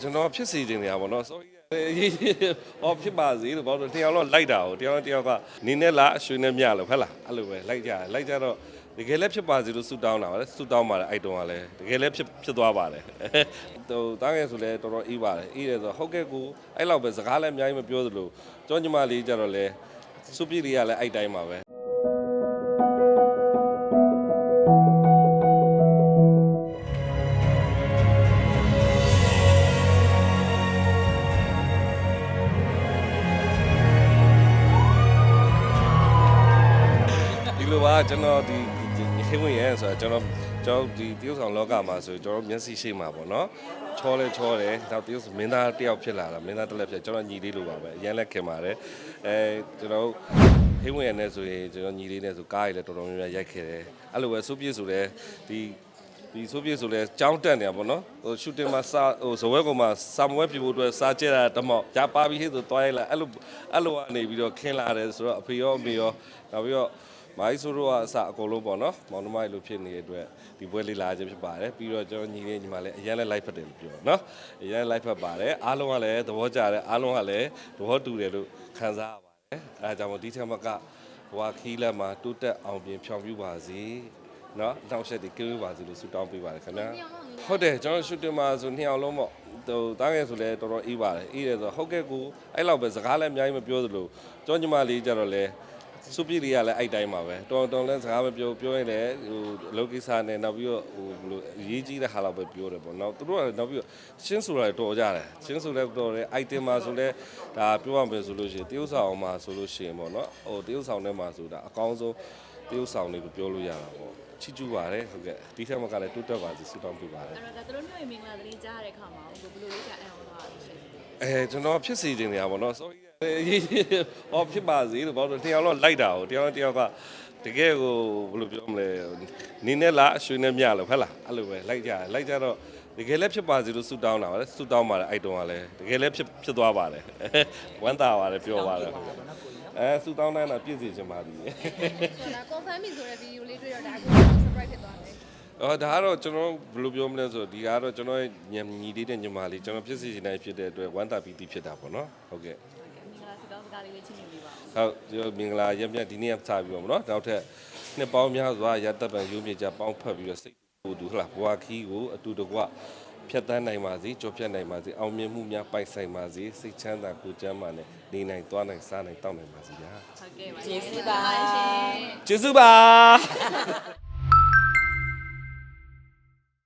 ကျွန်တော်ဖြစ်စီခြင်းနေရပါတော့ sorry ဟောဖြစ်ပါစေလို့ဘာလို့တယောက်တော့လိုက်တာကိုတယောက်တယောက်ကနင်းနဲ့လားအရွှေနဲ့မြလို့ဟုတ်လားအဲ့လိုပဲလိုက်ကြတယ်လိုက်ကြတော့တကယ်လည်းဖြစ်ပါစေလို့ဆုတောင်းတာပါလေဆုတောင်းပါတယ်အဲ့တုန်းကလည်းတကယ်လည်းဖြစ်ဖြစ်သွားပါတယ်ဟိုတားငယ်ဆိုလည်းတော်တော်အေးပါတယ်အေးတယ်ဆိုဟုတ်ကဲ့ကိုအဲ့လောက်ပဲစကားလည်းအများကြီးမပြောသလိုကျောင်းညီမလေးကြတော့လဲစုပြည့်လေးကလည်းအဲ့တိုင်းပါပဲ လိုပါကျွန်တော်ဒီခေဝင်ရဲဆိုတော့ကျွန်တော်ကျွန်တော်ဒီတရုတ်ဆောင်လောကမှာဆိုကျွန်တော်မျက်စိရှိမှာပေါ့နော်ချောလဲချောတယ်နောက်တရုတ်မင်းသားတယောက်ဖြစ်လာတာမင်းသားတစ်လက်ဖြစ်ကျွန်တော်ညီလေးလိုပါပဲအရင်လက်ခင်ပါတယ်အဲကျွန်တော်ခေဝင်ရဲနဲ့ဆိုရင်ကျွန်တော်ညီလေးနဲ့ဆိုကားရည်လည်းတော်တော်များများရိုက်ခဲ့တယ်အဲ့လိုပဲစိုးပြည့်ဆိုလဲဒီဒီဆိုပြည့်ဆိုလဲကြောင်းတက်နေတာပေါ့နော်ဟိုရှူတင်မှာစာဟိုဇဝဲကောင်မှာစာမွဲပြဖို့အတွက်စာကျက်တာတမောက်ဂျာပါပြီးဟဲ့ဆိုတွားရိုက်လာအဲ့လိုအဲ့လိုကနေပြီးတော့ခင်းလာတယ်ဆိုတော့အဖေရောအမေရောနောက်ပြီးတော့ မိုင်းဆိုတော့အစအကုန်လုံးပေါ့နော်မောင်နှမတွေလိုဖြစ်နေတဲ့အတွက်ဒီပွဲလေးလာခြင်းဖြစ်ပါတယ်ပြီးတော့ကျွန်တော်ညီလေးညီမလေးအရင်လည်း live ဖတ်တယ်လို့ပြောနော်အရင် live ဖတ်ပါတယ်အားလုံးကလည်းသဘောကျတယ်အားလုံးကလည်းသဘောတူတယ်လို့ခံစားရပါတယ်အဲဒါကြောင့်မို့ဒီထက်မကဘဝခီးလက်မှာတိုးတက်အောင်ပြင်ဖြောင်ပြပါစေနော်နောက်ဆက်ဒီကင်းပါစေလို့ဆုတောင်းပေးပါတယ်ခင်ဗျာဟုတ်တယ်ကျွန်တော်ရှူတင်မှာဆိုနှစ်ယောက်လုံးပေါ့ဟိုတားငယ်ဆိုလဲတော်တော်အေးပါတယ်အေးတယ်ဆိုဟုတ်ကဲ့ကိုအဲ့လောက်ပဲစကားလည်းအများကြီးမပြောသလိုကျောင်းညီမလေးကြတော့လဲ စုပြည့်လေးကလည်းအဲ့တိုင်းပါပဲတော်တော်လည်းစကားမပြောပြောရင်လည်းဟိုအလုပ်ကိစ္စနဲ့နောက်ပြီးတော့ဟိုဘယ်လိုအရေးကြီးတဲ့ဟာလောက်ပဲပြောတယ်ပေါ့နောက်သူတို့ကလည်းနောက်ပြီးတော့ရှင်းဆိုတာတော်ကြတယ်ရှင်းဆိုလည်းတော်တယ် item မှာဆိုလည်းဒါပြောရမယ်ဆိုလို့ရှိရင်တရုပ်ဆောင်မှာဆိုလို့ရှိရင်ပေါ့နော်ဟိုတရုပ်ဆောင်ထဲမှာဆိုတာအကောင်းဆုံးတရုပ်ဆောင်လေးကိုပြောလို့ရတာပေါ့ချီးကျူးပါတယ်ဟုတ်ကဲ့ဒီထက်မကလည်းတိုးတက်ပါစေဆုတောင်းပေးပါတယ်အဲ့တော့ဒါသူတို့မျိုးမင်္ဂလာသတင်းကြားရတဲ့ခါမှာဘယ်လိုလေးကြအံ့ဩသွားလဲရှင်အဲကျွန်တော်ဖြစ်စီခြင်းနေရပါတော့ sorry ဟောဖြစ်ပါစေလို့ဘာလို့တယောက်တော့လိုက်တာကိုတယောက်တယောက်ကတကယ်ကိုဘယ်လိုပြောမလဲနင်းနဲ့လားအရွှေနဲ့မြလို့ဟုတ်လားအဲ့လိုပဲလိုက်ကြတယ်လိုက်ကြတော့တကယ်လည်းဖြစ်ပါစေလို့ဆုတောင်းတာပါလေဆုတောင်းပါတယ်အဲ့တုန်းကလည်းတကယ်လည်းဖြစ်ဖြစ်သွားပါတယ်ဝမ်းသာပါတယ်ပြောပါတယ်အဲဆုတောင်းတိုင်းတော့ပြည့်စုံခြင်းပါသည်ဆိုတာ confirm ပြီဆိုတဲ့ video လေးတွေ့တော့ဒါကို surprise ဖြစ်သွားတယ်အော်ဒါကတော့ကျွန်တော်ဘယ်လိုပြောမလဲဆိုဒီကတော့ကျွန်တော်ညညီလေးတဲ့ညီမလေးကျွန်တော်ဖြစ်စီခြင်းတိုင်းဖြစ်တဲ့အတွက်ဝမ်းသာပီတိဖြစ်တာပေါ့နော်ဟုတ်ကဲ့မင်္ဂ လာစကားစကားလေးလေးချင်းနေပေးပါဦးဟုတ်ကျွန်တော်မင်္ဂလာရက်မြတ်ဒီနေ့ကစပြီးတော့မနော်နောက်ထပ်နှစ်ပေါင်းများစွာရတပံရုံးမြကြပေါင်းဖက်ပြီးတော့စိတ်ကိုတူဟလာဘွာခီးကိုအတူတကွဖြတ်တန်းနိုင်ပါစေကြော်ဖြတ်နိုင်ပါစေအောင်မြင်မှုများပိုင်ဆိုင်ပါစေစိတ်ချမ်းသာကိုယ်ကျန်းမာနဲ့နေနိုင်သွားနိုင်စားနိုင်တောက်နိုင်ပါစေဗျာဟုတ်ကဲ့ပါကျေးဇူးပါရှင်ကျေးဇူးပါ